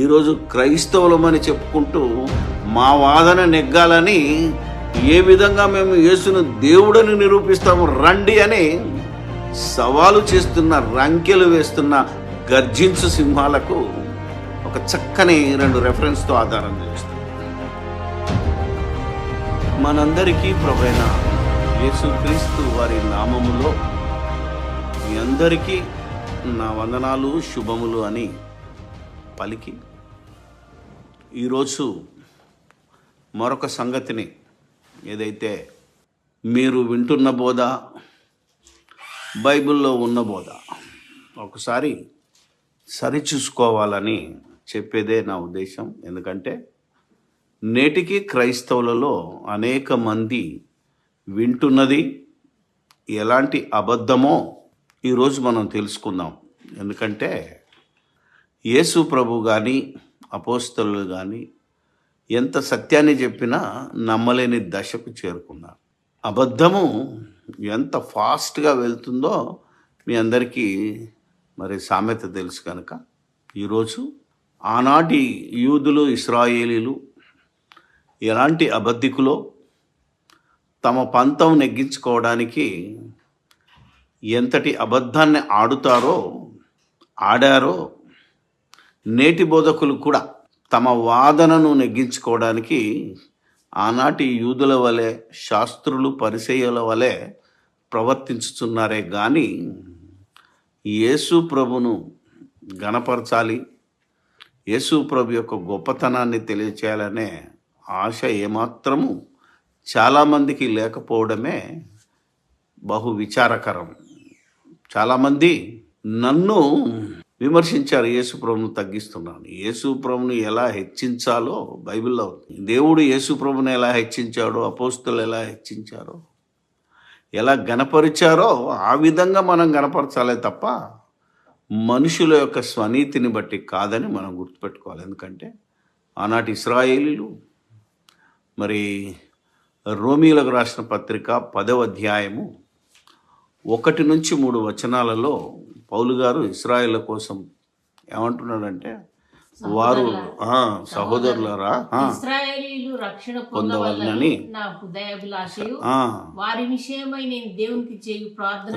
ఈరోజు క్రైస్తవులమని చెప్పుకుంటూ మా వాదన నెగ్గాలని ఏ విధంగా మేము యేసును దేవుడని నిరూపిస్తాము రండి అని సవాలు చేస్తున్న రంకెలు వేస్తున్న గర్జించు సింహాలకు ఒక చక్కని రెండు రెఫరెన్స్తో ఆధారం చేస్తాం మనందరికీ ప్రభైన యేసుక్రీస్తు వారి నామములో మీ అందరికీ నా వందనాలు శుభములు అని పలికి ఈరోజు మరొక సంగతిని ఏదైతే మీరు వింటున్న బోధ బైబిల్లో ఉన్న బోధ ఒకసారి సరిచూసుకోవాలని చెప్పేదే నా ఉద్దేశం. ఎందుకంటే నేటికి క్రైస్తవులలో అనేక మంది వింటున్నది ఎలాంటి అబద్ధమో ఈరోజు మనం తెలుసుకుందాం. ఎందుకంటే యేసు ప్రభు కానీ అపోస్తలు కానీ ఎంత సత్యాన్ని చెప్పినా నమ్మలేని దశకు చేరుకున్నారు. అబద్ధము ఎంత ఫాస్ట్గా వెళ్తుందో మీ అందరికీ మరి సామెత తెలుసు కనుక ఈరోజు ఆనాటి యూదులు ఇస్రాయేలీలు ఎలాంటి అబద్ధికులో తమ పంతం నెగ్గించుకోవడానికి ఎంతటి అబద్ధాన్ని ఆడుతారో ఆడారో నేటి బోధకులు కూడా తమ వాదనను నెగ్గించుకోవడానికి ఆనాటి యూదుల వలె శాస్త్రులు పరిచయుల వలె ప్రవర్తించుతున్నారే కానీ యేసు ప్రభును గణపరచాలి యేసు ప్రభు యొక్క గొప్పతనాన్ని తెలియచేయాలనే ఆశ ఏమాత్రము చాలామందికి లేకపోవడమే బహు విచారకరం. చాలామంది నన్ను విమర్శించారు. యేసుప్రభును తగ్గిస్తున్నాను. యేసుప్రభును ఎలా హెచ్చించాలో బైబిల్లో ఉంది. దేవుడు యేసుప్రభుని ఎలా హెచ్చించాడో అపోస్తులు ఎలా హెచ్చించారో ఎలా గణపరిచారో ఆ విధంగా మనం గణపరచాలే తప్ప మనుషుల యొక్క స్వనీతిని బట్టి కాదని మనం గుర్తుపెట్టుకోవాలి. ఎందుకంటే ఆనాటి ఇస్రాయేలీలు మరి రోమీలకు రాసిన పత్రిక పదవ అధ్యాయము ఒకటి నుంచి మూడు వచనాలలో పౌలు గారు ఇస్రాయేళ్ళ కోసం ఏమంటున్నాడంటే వారు సహోదరులరా రక్షణ పొందవలని నా హృదయాభిలాషయు వారి విషయమై నేను దేవునికి చేయు ప్రార్థన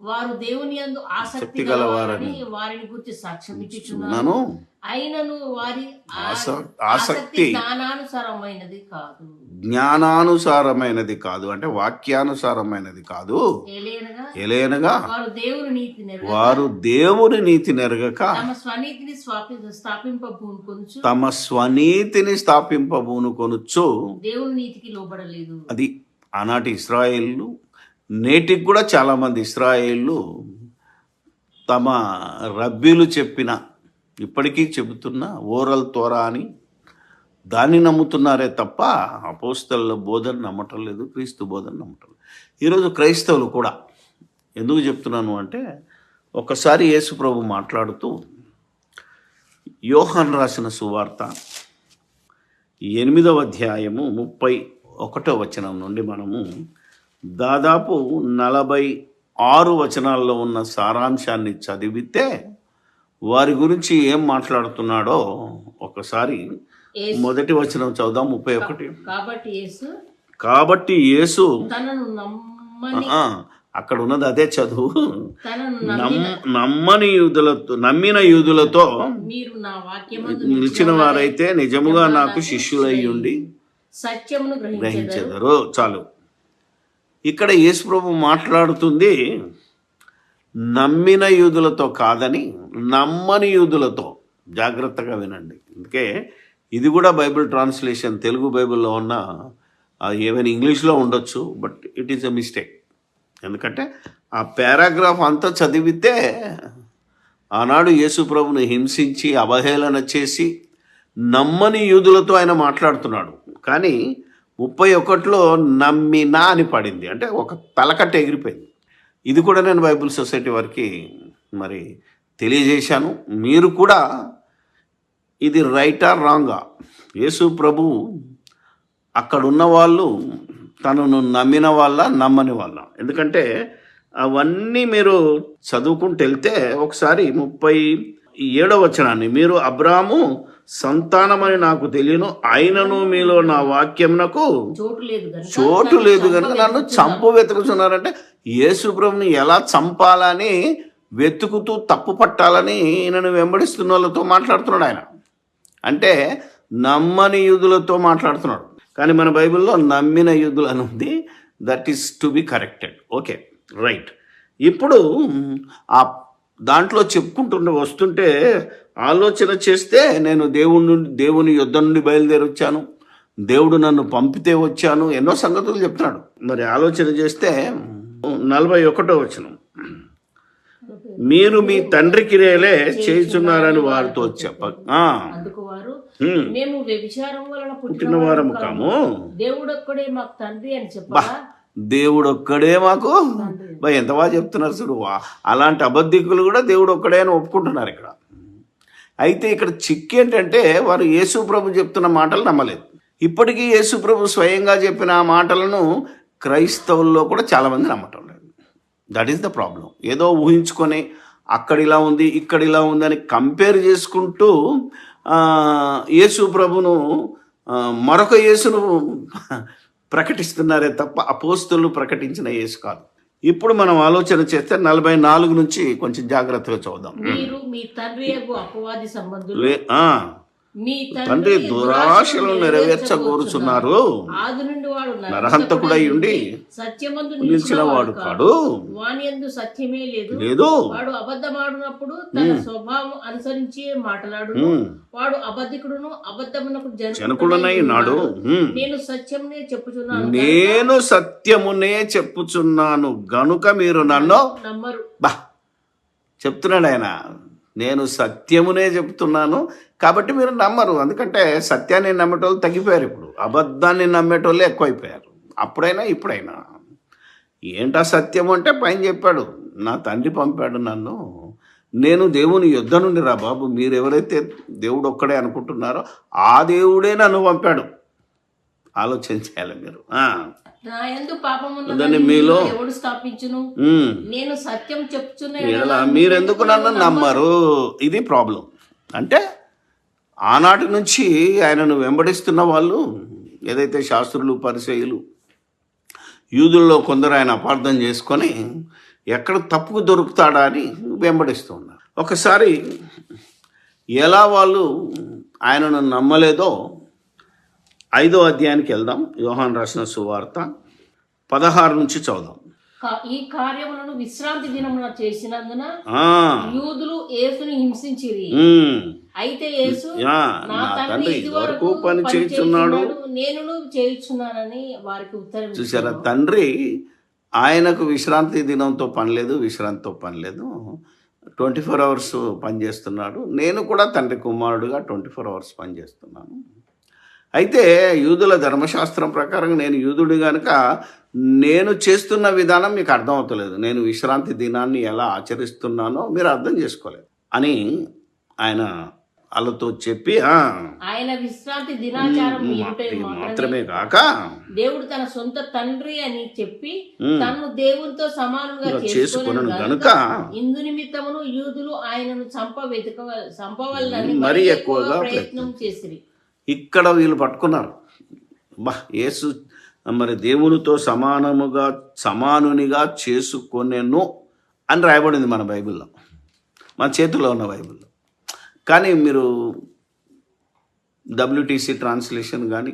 వారు దేవుని యందు ఆసక్తి గలవారని వారిని గురించి సాక్ష్యం ఇచ్చుచున్నాను. అయినను వారి ఆసక్తి జ్ఞానానుసారమైనది కాదు. జ్ఞానానుసారమైనది కాదు. అంటే వాక్యానుసారమైనది కాదు. ఎలేనగా వారు దేవుని నీతి నెరగక తమ స్వనీతిని స్థాపింపబూనుకొనుచు దేవుని నీతికి లోబడలేదు. అది ఆనాటి ఇస్రాయేళ్ళు నేటికి కూడా చాలామంది ఇస్రాయేళ్ళు తమ రబ్బీలు చెప్పిన ఇప్పటికీ చెబుతున్న ఓరల్ తోరా అని దాన్ని నమ్ముతున్నారే తప్ప అపోస్తల బోధన నమ్మటం లేదు క్రీస్తు బోధన నమ్మటం లేదు. ఈరోజు క్రైస్తవులు కూడా ఎందుకు చెప్తున్నాను అంటే ఒకసారి యేసు ప్రభు మాట్లాడుతూ యోహన్ రాసిన సువార్త ఎనిమిదవ అధ్యాయము ముప్పై ఒకటో వచనం నుండి మనము దాదాపు నలభై ఆరు వచనాల్లో ఉన్న సారాంశాన్ని చదివితే వారి గురించి ఏం మాట్లాడుతున్నాడో ఒకసారి మొదటి వచనం చదుదాం ముప్పై ఒకటి. కాబట్టి యేసు కాబట్టి యేసు తనను నమ్మని ఆ, అక్కడ ఉన్నది అదే చదువు. నమ్మని యూదులతో నమ్మిన యూదులతో నిలిచిన వారైతే నిజముగా నాకు శిష్యులయ్యుండి సత్యమును గ్రహించదు గ్రహించెదరు. చాలు. ఇక్కడ యేసుప్రభు మాట్లాడుతుంది నమ్మిన యూదులతో కాదని నమ్మని యూదులతో. జాగ్రత్తగా వినండి. అందుకే ఇది కూడా బైబిల్ ట్రాన్స్లేషన్ తెలుగు బైబిల్లో ఉన్న ఏమైనా ఇంగ్లీష్లో ఉండొచ్చు but it is a mistake. ఎందుకంటే ఆ పారాగ్రాఫ్ అంతా చదివితే ఆనాడు యేసు ప్రభుని హింసించి అవహేళన చేసి నమ్మని యూదులతో ఆయన మాట్లాడుతున్నాడు. కానీ ముప్పై ఒకటిలో నమ్మినా అని పడింది. అంటే ఒక తలకట్ట ఎగిరిపోయింది. ఇది కూడా నేను బైబిల్ సొసైటీ వారికి మరి తెలియజేశాను. మీరు కూడా ఇది రైటా రాంగా యేసు ప్రభు అక్కడ ఉన్న వాళ్ళు తనను నమ్మిన వాళ్ళ నమ్మని వాళ్ళ ఎందుకంటే అవన్నీ మీరు చదువుకుంటూ వెళ్తే ఒకసారి ముప్పై ఏడవ వచనాన్ని మీరు అబ్రాము సంతానమని నాకు తెలియను ఆయనను మీలో నా వాక్యమునకు చోటు లేదు కనుక చోటు నన్ను లేదు కనుక నన్ను చంపవెతుకుతున్నారు. చంపు వెతుకుతున్నారంటే యేసుప్రభుని ఎలా చంపాలని వెతుకుతూ తప్పు పట్టాలని ఈయనను వెంబడిస్తున్న వాళ్ళతో మాట్లాడుతున్నాడు ఆయన అంటే నమ్మని యూదులతో మాట్లాడుతున్నాడు. కానీ మన బైబిల్లో నమ్మిన యూదులు అని ఉంది. That is to be corrected okay right ఇప్పుడు ఆ దాంట్లో చెప్పుకుంటుండే వస్తుంటే ఆలోచన చేస్తే నేను దేవుని నుండి దేవుని యుద్ధం నుండి బయలుదేరి వచ్చాను దేవుడు నన్ను పంపితే వచ్చాను. ఎన్నో సంగతులు చెప్తున్నాడు. మరి ఆలోచన చేస్తే నలభై ఒకటో వచనం. మీరు మీ తండ్రి క్రియలే చేయుచున్నారని వారితో చెప్ప. మేము వ్యభిచారం వలన పుట్టిన వారము కాము. దేవుడొక్కడే మాకు తండ్రి అని చెప్పగా దేవుడు ఒక్కడే మాకు? ఎంత బాగా చెప్తున్నారు చూడు అలాంటి అబద్ధికులు కూడా దేవుడు ఒక్కడే అని ఒప్పుకుంటున్నారు ఇక్కడ. అయితే ఇక్కడ చిక్ ఏంటంటే వారు యేసు ప్రభు చెప్తున్న మాటలు నమ్మలేదు. ఇప్పటికీ యేసు ప్రభు స్వయంగా చెప్పిన ఆ మాటలను క్రైస్తవుల్లో కూడా చాలామంది నమ్మటం లేదు. దట్ ఈస్ ద ప్రాబ్లం ఏదో ఊహించుకొని అక్కడ ఇలా ఉంది ఇక్కడ ఇలా ఉంది అని కంపేర్ చేసుకుంటూ యేసు ప్రభును మరొక యేసును ప్రకటిస్తున్నారే తప్ప అపోస్తులు ప్రకటించిన యేసు కాదు. ఇప్పుడు మనం ఆలోచన చేస్తే నలభై నాలుగు నుంచి కొంచెం జాగ్రత్తగా చూద్దాం మీ తండ్రి దురాశలు నెరవేర్చగోరుచున్నారు. నుండి నరహంతకుడై ఉండి నిలిచిన వాడు కాడు. సత్యమే లేదు. లేదు. వాడు అబద్ధమాడినప్పుడు తన స్వభావం అనుసరించి ఉమ్, వాడు అబద్ధికుడును అబద్ధమునకు జనకుడనై ఉమ్. నేను సత్యమునే చెప్పుచున్నాను నేను సత్యమునే చెప్పుచున్నాను. గనుక మీరు నన్ను నమ్మరు. బా. చెప్తున్నాడు ఆయన. నేను సత్యమునే చెప్తున్నాను కాబట్టి మీరు నమ్మరు. ఎందుకంటే సత్యాన్ని నమ్మేటోళ్ళు తగ్గిపోయారు ఇప్పుడు. అబద్ధాన్ని నమ్మేటోళ్ళు ఎక్కువైపోయారు. అప్పుడైనా ఇప్పుడైనా. ఏంటా సత్యం అంటే పైన చెప్పాడు నా తండ్రి పంపాడు నన్ను. నేను దేవుని యుద్ధ నుండి రా బాబు. మీరు ఎవరైతే దేవుడు ఒక్కడే అనుకుంటున్నారో ఆ దేవుడే నన్ను పంపాడు. ఆలోచన చేయాలి మీరు. నా దాన్ని మీలో ఎవడు స్థాపించును. నేను సత్యం చెప్తున్నా ఎలా మీరెందుకు నన్ను నమ్మరు? ఇది ప్రాబ్లం. అంటే ఆనాటి నుంచి ఆయనను వెంబడిస్తున్న వాళ్ళు ఏదైతే శాస్త్రులు పరిచయులు యూదుల్లో కొందరు ఆయన అపార్థం చేసుకొని ఎక్కడ తప్పుకు దొరుకుతాడా అని వెంబడిస్తూ ఉన్నారు. ఒకసారి ఎలా వాళ్ళు ఆయనను నమ్మలేదో ఐదో అధ్యాయానికి వెళ్దాం. యోహాన్ రాసిన సువార్త పదహారు నుంచి చదుదాం ఈ కార్యములను విశ్రాంతి దినమున చేసినందున యూదులు యేసుని హింసించిరి. అయితే యేసు నా తండ్రి ఇదివరకు పని చేస్తున్నాడు. నేను చేయుచున్నానని వారికి ఉత్తరం చూసారా తండ్రి ఆయనకు విశ్రాంతి దినంతో పని లేదు విశ్రాంతితో పని లేదు. ట్వంటీ ఫోర్ అవర్స్ పనిచేస్తున్నాడు నేను కూడా తండ్రి కుమారుడుగా ట్వంటీ ఫోర్ అవర్స్ పనిచేస్తున్నాను అయితే యూదుల ధర్మశాస్త్రం ప్రకారం నేను యూదుడు కనుక నేను చేస్తున్న విధానం మీకు అర్థమవుతలేదు. నేను విశ్రాంతి దినాన్ని ఎలా ఆచరిస్తున్నానో మీరు అర్థం చేసుకోలేదు అని ఆయన వాళ్ళతో చెప్పి "ఆ, ఆయన విశ్రాంతి దినాచారం మాత్రమే కాక దేవుడు తన సొంత తండ్రి అని చెప్పి తను దేవునితో సమానంగా చేసుకొనను చేసుకొనను గనుక ఇందు నిమిత్తమును యూదులు ఆయనను చంప వెతుక చంపవల్లని మరీ ఎక్కువగా ఎక్కువగా ప్రయత్నం చేసిరి. ఇక్కడ వీళ్ళు పట్టుకున్నారు. బా యేసు మరి దేవునితో సమానముగా సమానునిగా చేసుకొనేను అని రాయబడింది మన బైబిల్లో. మన చేతిలో ఉన్న బైబిల్లో. కానీ మీరు డబ్ల్యూటీసీ ట్రాన్స్లేషన్ కానీ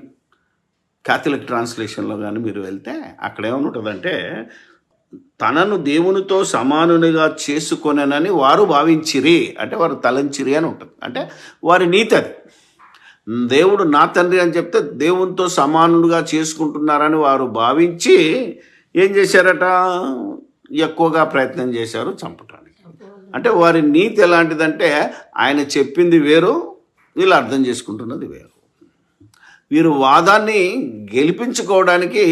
క్యాథలిక్ ట్రాన్స్లేషన్లో కానీ మీరు వెళ్తే అక్కడ ఏమనుంటుందంటే తనను దేవునితో సమానునిగా చేసుకొనేనని వారు భావించిరి. అంటే వారు తలంచిరి అని ఉంటుంది. అంటే వారి నీతి అది. దేవుడు నా తండ్రి అని చెప్తే దేవునితో సమానుడుగా చేసుకుంటున్నారని వారు భావించి ఏం చేశారట? ఎక్కువగా ప్రయత్నం చేశారు చంపటానికి. అంటే వారి నీతి ఎలాంటిదంటే ఆయన చెప్పింది వేరు వీళ్ళు అర్థం చేసుకుంటున్నది వేరు. వీరు వాదాన్ని గెలిపించుకోవడానికి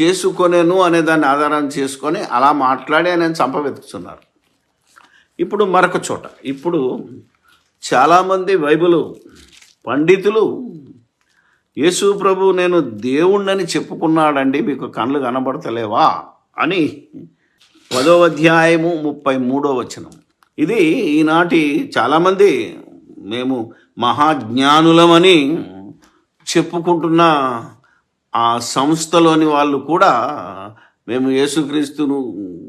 చేసుకొనేను అనే దాన్ని ఆధారం చేసుకొని అలా మాట్లాడి ఆయన చంప వెతుకుతున్నారు ఇప్పుడు మరొక చోట. ఇప్పుడు చాలామంది బైబిలు పండితులు యేసు ప్రభు నేను దేవుణ్ణని చెప్పుకున్నాడండి మీకు కళ్ళు కనబడతలేవా? అని పదో అధ్యాయము ముప్పై మూడో వచనం. ఇది ఈనాటి చాలామంది మేము మహాజ్ఞానులమని చెప్పుకుంటున్న ఆ సంస్థలోని వాళ్ళు కూడా మేము యేసుక్రీస్తును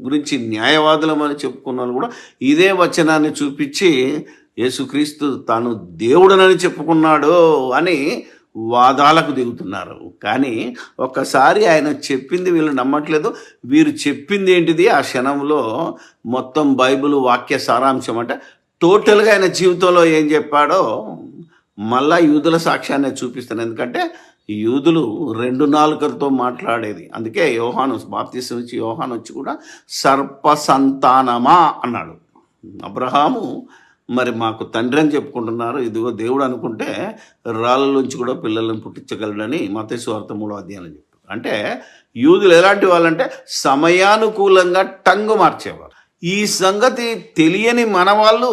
గురించి న్యాయవాదులమని చెప్పుకున్న వాళ్ళు కూడా ఇదే వచనాన్ని చూపించి యేసుక్రీస్తు తాను దేవుడనని చెప్పుకున్నాడు అని వాదాలకు దిగుతున్నారు. కానీ ఒక్కసారి ఆయన చెప్పింది వీళ్ళు నమ్మట్లేదు. వీరు చెప్పింది ఏంటిది? ఆ క్షణంలో మొత్తం బైబిల్ వాక్య సారాంశం అంటే టోటల్గా ఆయన జీవితంలో ఏం చెప్పాడో మళ్ళా యూదుల సాక్ష్యాన్ని చూపిస్తాను. ఎందుకంటే యూదులు రెండు నాలుకలతో మాట్లాడేది. అందుకే యోహాను బాప్తీసం వచ్చి యోహాను వచ్చి కూడా సర్ప సంతానమా అన్నాడు. అబ్రహాము మరి మాకు తండ్రి అని చెప్పుకుంటున్నారు. ఇదిగో దేవుడు అనుకుంటే రాళ్ళ నుంచి కూడా పిల్లలను పుట్టించగలడని మతేశ్వార్త మూడో అధ్యాయం చెప్పారు అంటే యూదులు ఎలాంటి వాళ్ళంటే సమయానుకూలంగా టంగు మార్చేవారు. ఈ సంగతి తెలియని మన వాళ్ళు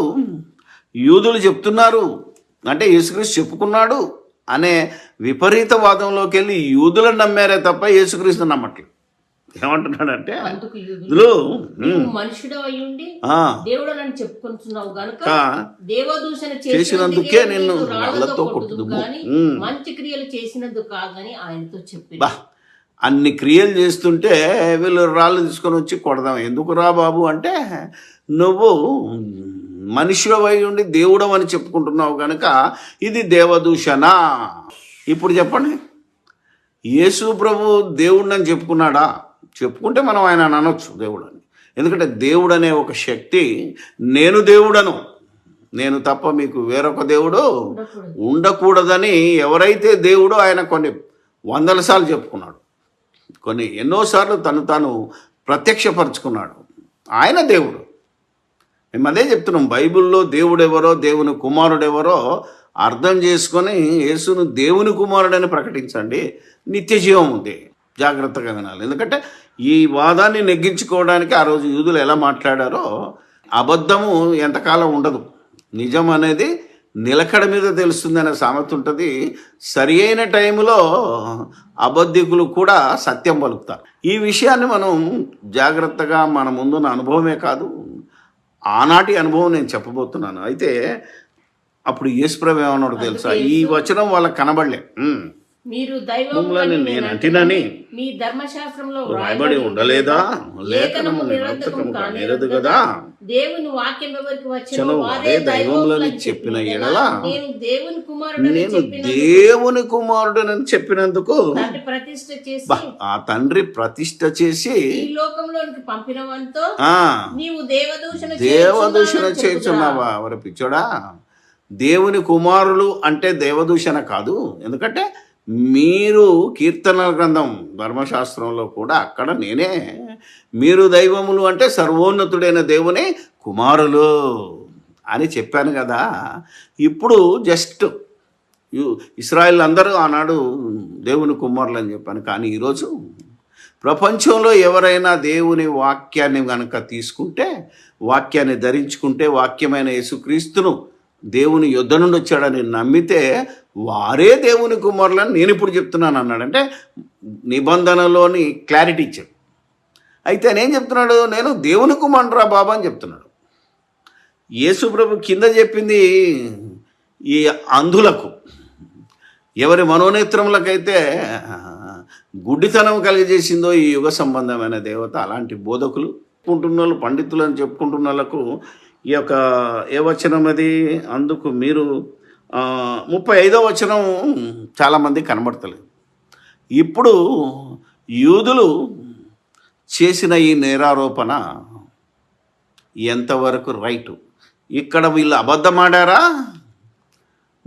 యూదులు చెప్తున్నారు. అంటే యేసుక్రీస్తు చెప్పుకున్నాడు అనే విపరీత వాదంలోకి వెళ్ళి యూదులను నమ్మారే తప్ప యేసుక్రీస్తు నమ్మట్లేదు. ఏమంటున్నాడంటే అని దేవదూషణ చేసినందుకే నిన్ను రాళ్ళతో కొట్టుదుము. మంచి క్రియలు చేసినందుకు కాదని ఆయనతో చెప్పి బా అన్ని క్రియలు చేస్తుంటే వీళ్ళు రాళ్ళు తీసుకొని వచ్చి కొడదాం. ఎందుకు రా బాబు అంటే నువ్వు మనిషివై ఉండి దేవుడం అని చెప్పుకుంటున్నావు కనుక ఇది దేవదూషణ. ఇప్పుడు చెప్పండి. యేసు ప్రభు దేవుడిని చెప్పుకున్నాడా? చెప్పుకుంటే మనం ఆయన అనొచ్చు దేవుడని. ఎందుకంటే దేవుడు అనే ఒక శక్తి నేను దేవుడను. నేను తప్ప మీకు వేరొక దేవుడు ఉండకూడదని ఎవరైతే దేవుడో ఆయన కొన్ని వందల సార్లు చెప్పుకున్నాడు. కొన్ని ఎన్నోసార్లు తను తాను ప్రత్యక్షపరుచుకున్నాడు. ఆయన దేవుడు. మేము అదే చెప్తున్నాం బైబిల్లో దేవుడెవరో దేవుని కుమారుడెవరో అర్థం చేసుకొని యేసును దేవుని కుమారుడని ప్రకటించండి. నిత్య జీవం ఉంది. జాగ్రత్తగా వినాలి. ఎందుకంటే ఈ వాదాన్ని నెగ్గించుకోవడానికి ఆ రోజు యూదులు ఎలా మాట్లాడారో అబద్ధము ఎంతకాలం ఉండదు. నిజం అనేది నిలకడ మీద తెలుస్తుంది అనే సామెత ఉంటుంది. సరి అయిన టైంలో అబద్ధికులు కూడా సత్యం పలుకుతారు. ఈ విషయాన్ని మనం జాగ్రత్తగా మన ముందున్న అనుభవమే కాదు ఆనాటి అనుభవం నేను చెప్పబోతున్నాను. అయితే అప్పుడు యేసుప్రభు ఏమన్నాడు తెలుసా? ఈ వచనం వాళ్ళకి కనబడలే. మీరు దైవములని నేను అంటినని మీ ధర్మశాస్త్రంలో రాయబడి ఉండలేదా? లేఖనము నిరర్థకము కానేరదు కదా? దేవుని వాక్యం ఎవరికి వచ్చిన చను వారే దైవములని చెప్పిన ఎడల నేను దేవుని కుమారుడని నేను దేవుని కుమారుడనని చెప్పినందుకు తండ్రి ప్రతిష్ఠ చేసి ఆ తండ్రి ప్రతిష్ట చేసి ఈ లోకంలోనికి పంపిన నీవు దేవదూషణ దేవదూషణ. చేస్తున్నావా ఎవరు పిచ్చోడా? దేవుని కుమారులు అంటే దేవదూషణ కాదు. ఎందుకంటే మీరు కీర్తన గ్రంథం ధర్మశాస్త్రంలో కూడా అక్కడ నేనే. మీరు దైవములు అంటే సర్వోన్నతుడైన దేవుని కుమారులు అని చెప్పాను కదా. ఇప్పుడు జస్ట్ యు- ఇస్రాయిల్ అందరూ ఆనాడు దేవుని కుమారులు అని చెప్పాను. కానీ ఈరోజు ప్రపంచంలో ఎవరైనా దేవుని వాక్యాన్ని కనుక తీసుకుంటే వాక్యాన్ని ధరించుకుంటే వాక్యమైన యేసుక్రీస్తును దేవుని యుద్ధ నుండి వచ్చాడని నమ్మితే వారే దేవుని కుమారులని నేను ఇప్పుడు చెప్తున్నాను అన్నాడంటే నిబంధనలోని క్లారిటీ ఇచ్చాడు. అయితే నేను చెప్తున్నాడు నేను దేవుని కుమారురా బాబా అని చెప్తున్నాడు. యేసుప్రభు కింద చెప్పింది ఈ అంధులకు ఎవరి మనోనేత్రములకైతే గుడ్డితనం కలిగజేసిందో ఈ యుగ సంబంధమైన దేవత అలాంటి బోధకులు చెప్పుకుంటున్న వాళ్ళు పండితులు అని చెప్పుకుంటున్న వాళ్ళకు ఈ యొక్క ఏ వచనం అది? అందుకు మీరు ముప్పై ఐదో వచనం చాలామంది కనబడతలేదు. ఇప్పుడు యూదులు చేసిన ఈ నేరారోపణ ఎంతవరకు రైటు? ఇక్కడ వీళ్ళు అబద్ధమాడారా?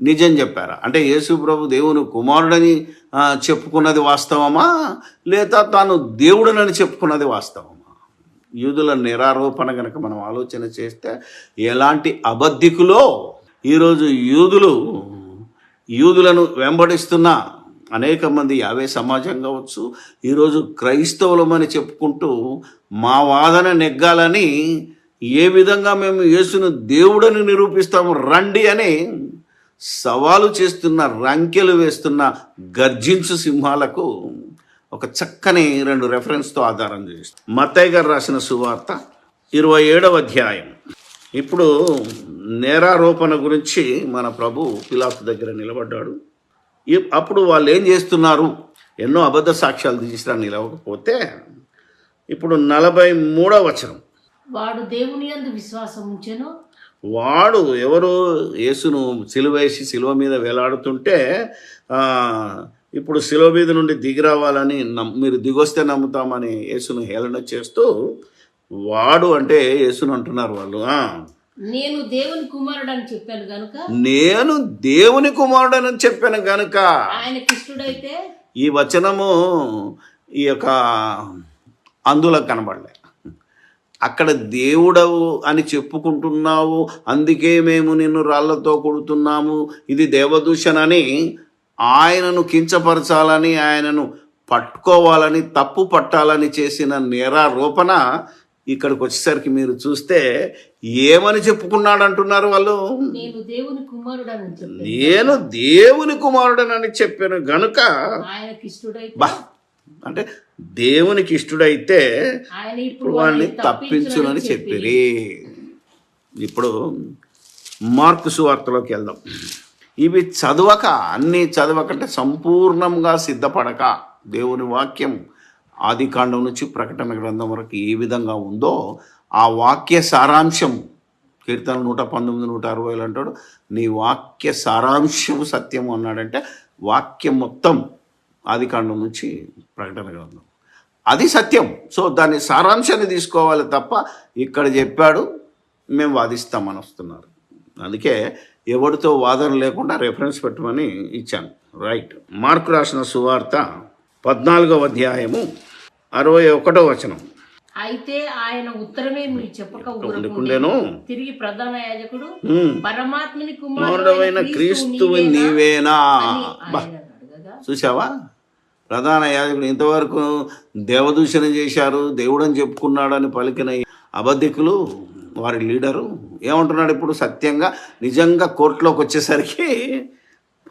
నిజం చెప్పారా? అంటే యేసు ప్రభు దేవుని కుమారుడని చెప్పుకున్నది వాస్తవమా? లేదా తాను దేవుడనని చెప్పుకున్నది వాస్తవమా? యూదుల నిరారోపణ కనుక మనం ఆలోచన చేస్తే ఎలాంటి అబద్ధికులో ఈరోజు యూదులు యూదులను వెంబడిస్తున్న అనేక మంది యావే సమాజం కావచ్చు ఈరోజు క్రైస్తవులమని చెప్పుకుంటూ మా వాదన నెగ్గాలని ఏ విధంగా మేము యేసును దేవుడని నిరూపిస్తాము రండి అని సవాలు చేస్తున్న రంకెలు వేస్తున్న గర్జించు సింహాలకు ఒక చక్కని రెండు రెఫరెన్స్తో ఆధారం చేస్తాం మత్తయ్య గారు రాసిన సువార్త ఇరవై ఏడవ అధ్యాయం. ఇప్పుడు నేరారోపణ గురించి మన ప్రభు పిలాతు దగ్గర నిలబడ్డాడు. అప్పుడు వాళ్ళు ఏం చేస్తున్నారు? ఎన్నో అబద్ధ సాక్ష్యాలు తీసినా నిలవకపోతే ఇప్పుడు నలభై మూడవ వచనం. వాడు దేవుని యందు విశ్వాసం ఉంచెను. వాడు ఎవరు యేసును సిలువేసి సిలువ మీద వేలాడుతుంటే ఇప్పుడు మీద నుండి దిగి రావాలని నమ్- మీరు దిగొస్తే నమ్ముతామని యేసును హేళన చేస్తూ వాడు అంటే యేసును అంటున్నారు వాళ్ళు నేను దేవుని కుమారుడు అని చెప్పాను గనుక? నేను దేవుని కుమారుడని చెప్పాను గనుక. ఆయనకి ఇష్టడైతే ఈ వచనము ఈ యొక్క అందులో కనబడలే. అక్కడ దేవుడవు అని చెప్పుకుంటున్నావు అందుకే మేము నిన్ను రాళ్ళతో కొడుతున్నాము ఇది దేవదూషణని ఆయనను కించపరచాలని ఆయనను పట్టుకోవాలని తప్పు పట్టాలని చేసిన నేరారోపణ ఇక్కడికి వచ్చేసరికి మీరు చూస్తే ఏమని చెప్పుకున్నాడు అంటున్నారు వాళ్ళు? నేను దేవుని కుమారుడనని చెప్పాను. గనుక బా అంటే దేవునికి ఇష్టడైతే ఇప్పుడు వాడిని తప్పించునని చెప్పిరి. ఇప్పుడు మార్కు సువార్తలోకి వెళ్దాం. ఇవి చదవక అన్నీ చదవకంటే సంపూర్ణంగా సిద్ధపడక దేవుని వాక్యం ఆది కాండం నుంచి ప్రకటన గ్రంథం వరకు ఏ విధంగా ఉందో ఆ వాక్య సారాంశం కీర్తన నూట పంతొమ్మిది నూట అరవైలు అంటాడు నీ వాక్య సారాంశము సత్యం అన్నాడంటే వాక్యం మొత్తం ఆది కాండం నుంచి ప్రకటన గ్రంథం. అది సత్యం. సో దాని సారాంశాన్ని తీసుకోవాలి తప్ప ఇక్కడ చెప్పాడు మేము వాదిస్తామని వస్తున్నారు. అందుకే ఎవరితో వాదన లేకుండా రెఫరెన్స్ పెట్టమని ఇచ్చాను. రైట్ మార్కు రాసిన సువార్త పద్నాలుగవ అధ్యాయము అరవై ఒకటో వచనం. అయితే ఆయన ఉత్తరమే మీరు తిరిగి ప్రధాన యాజకుడు పరమాత్మని కుమారుడవైన క్రీస్తువు నీవేనా? చూసావా ప్రధాన యాజకుడు ఇంతవరకు దేవదూషణ చేశారు దేవుడని చెప్పుకున్నాడని పలికిన అబద్ధికులు వారి లీడరు ఏమంటున్నాడు ఇప్పుడు? సత్యంగా నిజంగా కోర్టులోకి వచ్చేసరికి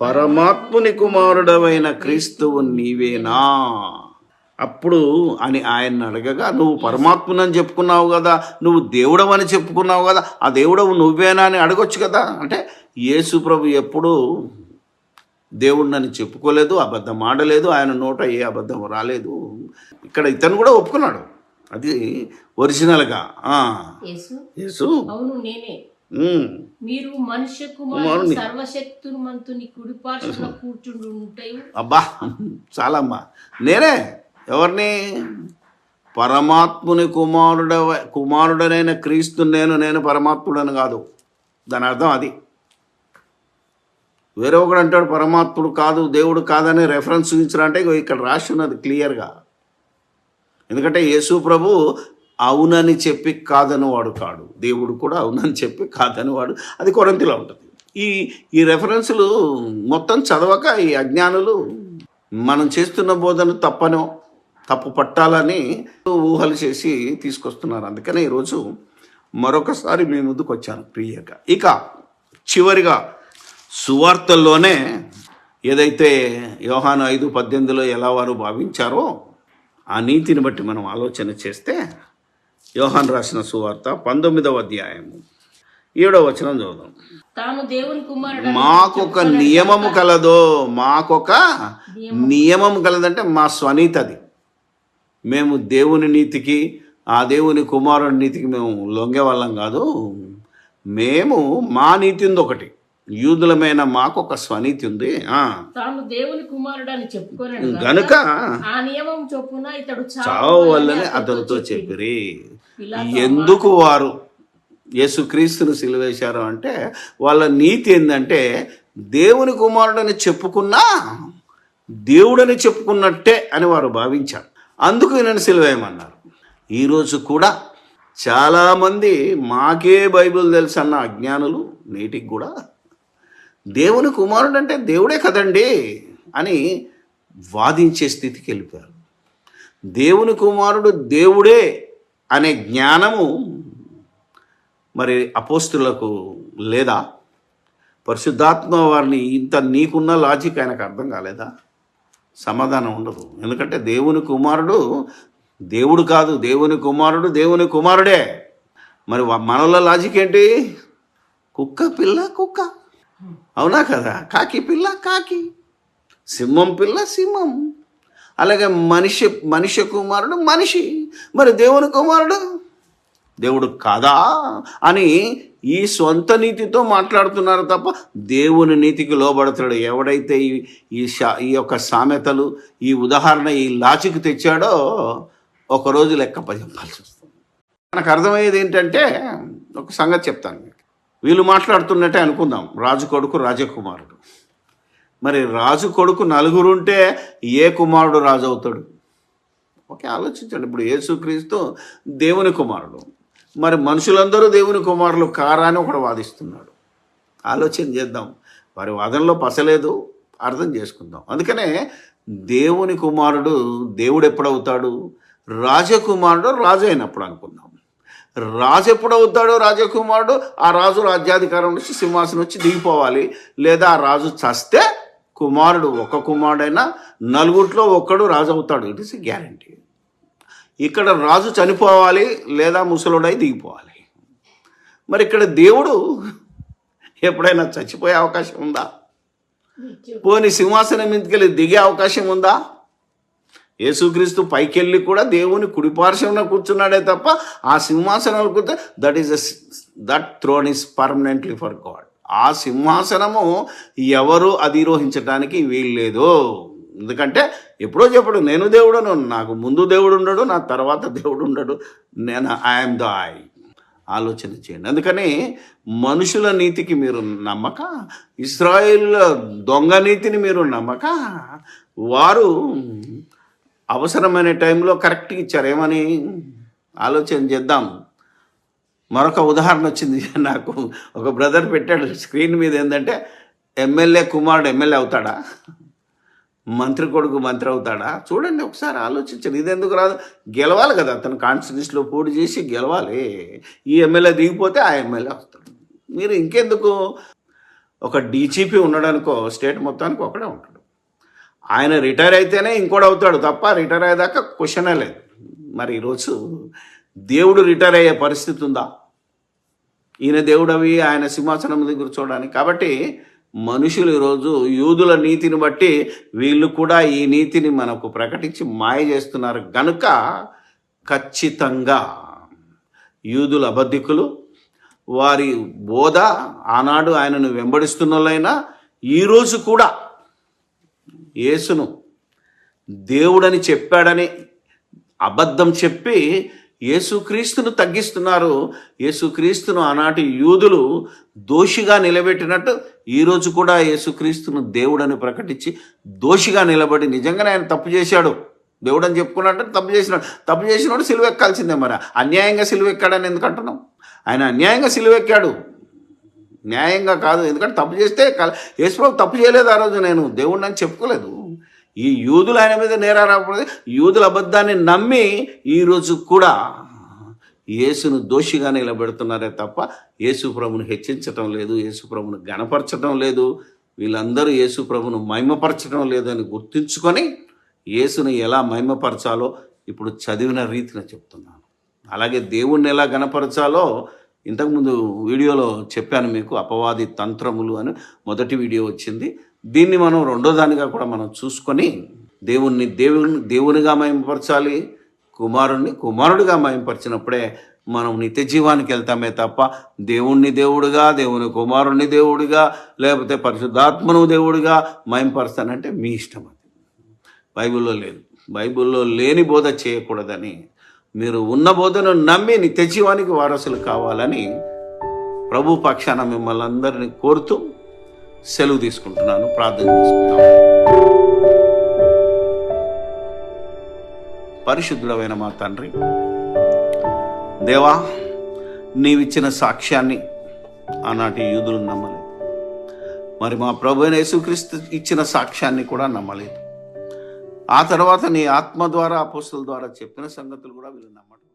పరమాత్ముని కుమారుడవైన క్రీస్తువు నీవేనా? అప్పుడు అని ఆయన అడగగా నువ్వు పరమాత్మునని చెప్పుకున్నావు కదా నువ్వు దేవుడవని చెప్పుకున్నావు కదా ఆ దేవుడవు నువ్వేనా? అని అడగొచ్చు కదా. అంటే యేసు ప్రభు ఎప్పుడు దేవుడినని చెప్పుకోలేదు అబద్ధం ఆడలేదు ఆయన నోట ఏ అబద్ధం రాలేదు. ఇక్కడ ఇతను కూడా ఒప్పుకున్నాడు. అది ఒరిజినల్గా. యేసు? అవును నేనే. ఉమ్, మీరు మనుష్య కుమారుని. సర్వశక్తుమంతుని కూర్చుండి అబ్బా చాలమ్మా. నేనే. ఎవరిని? పరమాత్ముని కుమారుడ కుమారుడనైన క్రీస్తు నేను నేను పరమాత్ముడని కాదు. దాని అర్థం అది. వేరే ఒకడు అంటాడు పరమాత్ముడు కాదు దేవుడు కాదని రెఫరెన్స్ చూపించారంటే ఇక్కడ రాసి ఉన్నది క్లియర్గా ఎందుకంటే యేసు ప్రభు అవునని చెప్పి కాదని వాడు కాడు. దేవుడు కూడా అవునని చెప్పి కాదని వాడు అది కొరంతిలో ఉంటుంది. ఈ ఈ రెఫరెన్సులు మొత్తం చదవక ఈ అజ్ఞానులు మనం చేస్తున్న బోధన తప్పనో తప్పు పట్టాలని ఊహలు చేసి తీసుకొస్తున్నారు. అందుకనే ఈరోజు మరొకసారి మీ ముందుకు వచ్చాను క్లియర్గా ఇక చివరిగా సువార్తల్లోనే ఏదైతే యోహాను ఐదు పద్దెనిమిదిలో ఎలా వారు భావించారో ఆ నీతిని బట్టి మనం ఆలోచన చేస్తే యోహాన్ రాసిన సువార్త పంతొమ్మిదవ అధ్యాయము. ఏడవ వచనం చదువుదాం. తాను దేవుని కుమారుడు మాకొక నియమము కలదో మాకొక నియమం కలదంటే మా స్వనీతది మేము దేవుని నీతికి ఆ దేవుని కుమారుడి నీతికి మేము లొంగే వాళ్ళం కాదు. మేము మా నీతి ఉంది ఒకటి యూదులమైన మాకు ఒక స్వనీతి ఉంది. తాను దేవుని కుమారుడు అని చెప్పుకోలేడు గనుక ఆ నియమం చొప్పున ఇతడు చావు వల్లనే అతనితో చెప్పిరి. ఎందుకు వారు? యేసుక్రీస్తును సిలువేశారు అంటే వాళ్ళ నీతి ఏంటంటే దేవుని కుమారుడని చెప్పుకున్నా దేవుడని చెప్పుకున్నట్టే అని వారు భావించారు. అందుకు ఈయనను సిలువేయమన్నారు. ఈరోజు కూడా చాలామంది మాకే బైబిల్ తెలుసు అన్న అజ్ఞానులు నేటికి కూడా దేవుని కుమారుడు అంటే దేవుడే కదండి అని వాదించే స్థితికి వెళ్ళిపోయారు. దేవుని కుమారుడు దేవుడే అనే జ్ఞానము మరి అపోస్తులకు లేదా? పరిశుద్ధాత్మ వారిని ఇంత నీకున్న లాజిక్ ఆయనకు అర్థం కాలేదా? సమాధానం ఉండదు. ఎందుకంటే దేవుని కుమారుడు దేవుడు కాదు. దేవుని కుమారుడు దేవుని కుమారుడే. మరి వా- మనలో లాజిక్ ఏంటి? కుక్క పిల్ల కుక్క. అవునా కదా? కాకి పిల్ల కాకి. సింహం పిల్ల సింహం. అలాగే మనిషి మనిషి కుమారుడు మనిషి. మరి దేవుని కుమారుడు? దేవుడు కాదా? అని ఈ సొంత నీతితో మాట్లాడుతున్నారు తప్ప దేవుని నీతికి లోబడతాడు. ఎవడైతే ఈ ఈ షా ఈ యొక్క సామెతలు ఈ ఉదాహరణ ఈ లాజిక్ తెచ్చాడో ఒకరోజు లెక్క చెప్పాల్సి వస్తుంది. మనకు అర్థమయ్యేది ఏంటంటే ఒక సంగతి చెప్తాను. మీకు వీళ్ళు మాట్లాడుతున్నట్టే అనుకుందాం. రాజు కొడుకు రాజకుమారుడు. మరి రాజు కొడుకు నలుగురు ఉంటే ఏ కుమారుడు రాజు అవుతాడు ఓకే ఆలోచించండి. ఇప్పుడు యేసుక్రీస్తు దేవుని కుమారుడు. మరి మనుషులందరూ దేవుని కుమారులు కారా అని ఒకడు వాదిస్తున్నాడు. ఆలోచన చేద్దాం. వారి వాదనలో పసలేదు అర్థం చేసుకుందాం. అందుకనే దేవుని కుమారుడు దేవుడు ఎప్పుడవుతాడు? రాజకుమారుడు రాజు అయినప్పుడు అనుకుందాం. రాజు ఎప్పుడు అవుతాడో రాజకుమారుడు ఆ రాజు రాజ్యాధికారం నుంచి సింహాసనం వచ్చి దిగిపోవాలి. లేదా ఆ రాజు చస్తే కుమారుడు ఒక కుమారుడైనా నలుగురిలో ఒక్కడు రాజు అవుతాడు. ఇట్ ఇస్ గ్యారంటీ ఇక్కడ రాజు చనిపోవాలి లేదా ముసలుడై దిగిపోవాలి. మరి ఇక్కడ దేవుడు ఎప్పుడైనా చచ్చిపోయే అవకాశం ఉందా? పోని సింహాసనం మీదకెళ్ళి దిగే అవకాశం ఉందా? యేసుక్రీస్తు పైకెళ్ళి కూడా దేవుని కుడిపార్శ్వంలో కూర్చున్నాడే తప్ప ఆ సింహాసనంలో కూర్చో that is that throne is permanently for God ఆ సింహాసనము ఎవరు అధిరోహించడానికి వీల్లేదు. ఎందుకంటే ఎప్పుడో చెప్పడు నేను దేవుడను నాకు ముందు దేవుడు ఉండడు నా తర్వాత దేవుడు ఉండడు నేను ఐఎమ్ ద ఐ ఆలోచన చేయండి. అందుకని మనుషుల నీతికి మీరు నమ్మక ఇస్రాయిల్ దొంగ నీతిని మీరు నమ్మక వారు అవసరమైన టైంలో కరెక్ట్గా ఇచ్చారు. ఏమని? ఆలోచన చేద్దాం. మరొక ఉదాహరణ వచ్చింది. నాకు ఒక బ్రదర్ పెట్టాడు స్క్రీన్ మీద ఏంటంటే ఎమ్మెల్యే కుమారుడు ఎమ్మెల్యే అవుతాడా? మంత్రి కొడుకు మంత్రి అవుతాడా? చూడండి ఒకసారి ఆలోచించండి. ఇది ఎందుకు రాదు? గెలవాలి కదా. అతను కాన్స్టిట్యూన్సీలో పోటీ చేసి గెలవాలి. ఈ ఎమ్మెల్యే దిగిపోతే ఆ ఎమ్మెల్యే వస్తాడు. మీరు ఇంకెందుకు? ఒక డీజీపీ ఉన్నాడనుకో స్టేట్ మొత్తానికి ఒకడే ఉంటాడు. ఆయన రిటైర్ అయితేనే ఇంకోటి అవుతాడు తప్ప రిటైర్ అయ్యేదాకా క్వశ్చనే లేదు. మరి ఈరోజు దేవుడు రిటైర్ అయ్యే పరిస్థితి ఉందా? ఈయన దేవుడవి ఆయన సింహాసనం మీద కూర్చోవడానికి. కాబట్టి మనుషులు ఈరోజు యూదుల నీతిని బట్టి వీళ్ళు కూడా ఈ నీతిని మనకు ప్రకటించి మాయ చేస్తున్నారు. గనుక ఖచ్చితంగా యూదుల అబద్ధికులు వారి బోధ ఆనాడు ఆయనను వెంబడిస్తున్న వాళ్ళైనా ఈరోజు కూడా యేసును దేవుడని చెప్పాడని అబద్ధం చెప్పి యేసుక్రీస్తును తగ్గిస్తున్నారు. యేసుక్రీస్తును ఆనాటి యూదులు దోషిగా నిలబెట్టినట్టు ఈరోజు కూడా యేసుక్రీస్తును దేవుడని ప్రకటించి దోషిగా నిలబడి నిజంగానే ఆయన తప్పు చేశాడు. దేవుడు అని చెప్పుకున్నట్టు తప్పు చేసినాడు. తప్పు చేసినాడు సిలువ ఎక్కాల్సిందే మరి. అన్యాయంగా సిలువ ఎక్కాడని ఎందుకు అంటున్నాం? ఆయన అన్యాయంగా సిలువ ఎక్కాడు న్యాయంగా కాదు. ఎందుకంటే తప్పు చేస్తే యేసుప్రభు తప్పు చేయలేదు ఆ రోజు నేను. దేవుడిని అని చెప్పుకోలేదు. ఈ యూదులు ఆయన మీద నేరాడకూడదు యూదుల అబద్ధాన్ని నమ్మి ఈరోజు కూడా యేసును దోషిగా నిలబెడుతున్నారే తప్ప యేసుప్రభుని హెచ్చించటం లేదు. యేసు గణపరచటం లేదు. వీళ్ళందరూ యేసుప్రభును మహిమపరచడం లేదని గుర్తించుకొని గుర్తుంచుకొని యేసును ఎలా మహిమపరచాలో ఇప్పుడు చదివిన రీతిన చెప్తున్నాను. అలాగే దేవుణ్ణి ఎలా గణపరచాలో ఇంతకుముందు వీడియోలో చెప్పాను మీకు అపవాది తంత్రములు అని మొదటి వీడియో వచ్చింది. దీన్ని మనం రెండో దానిగా కూడా మనం చూసుకొని దేవుణ్ణి దేవుని దేవునిగా మయంపరచాలి కుమారుణ్ణి కుమారుడిగా మయంపరిచినప్పుడే మనం నిత్య జీవానికి వెళ్తామే తప్ప దేవుణ్ణి దేవుడిగా దేవుని కుమారుణ్ణి దేవుడిగా లేకపోతే పరిశుద్ధాత్మను దేవుడిగా మయంపరుస్తానంటే మీ ఇష్టం అది. బైబిల్లో లేదు. బైబిల్లో లేని బోధ చేయకూడదని మీరు ఉన్న బోధను నమ్మి నిత్య జీవానికి వారసులు కావాలని ప్రభు పక్షాన మిమ్మల్ని అందరినీ కోరుతూ సెలవు తీసుకుంటున్నాను ప్రార్థన చేసుకుంటాం. పరిశుద్ధుడమైన మా తండ్రి దేవా నీవిచ్చిన సాక్ష్యాన్ని ఆనాటి యూదులు నమ్మలేదు. మరి మా ప్రభు అయిన యేసుక్రీస్తు ఇచ్చిన సాక్ష్యాన్ని కూడా నమ్మలేదు. ఆ తర్వాత నీ ఆత్మ ద్వారా అపోస్తుల ద్వారా చెప్పిన సంగతులు కూడా వీళ్ళు నమ్మటం.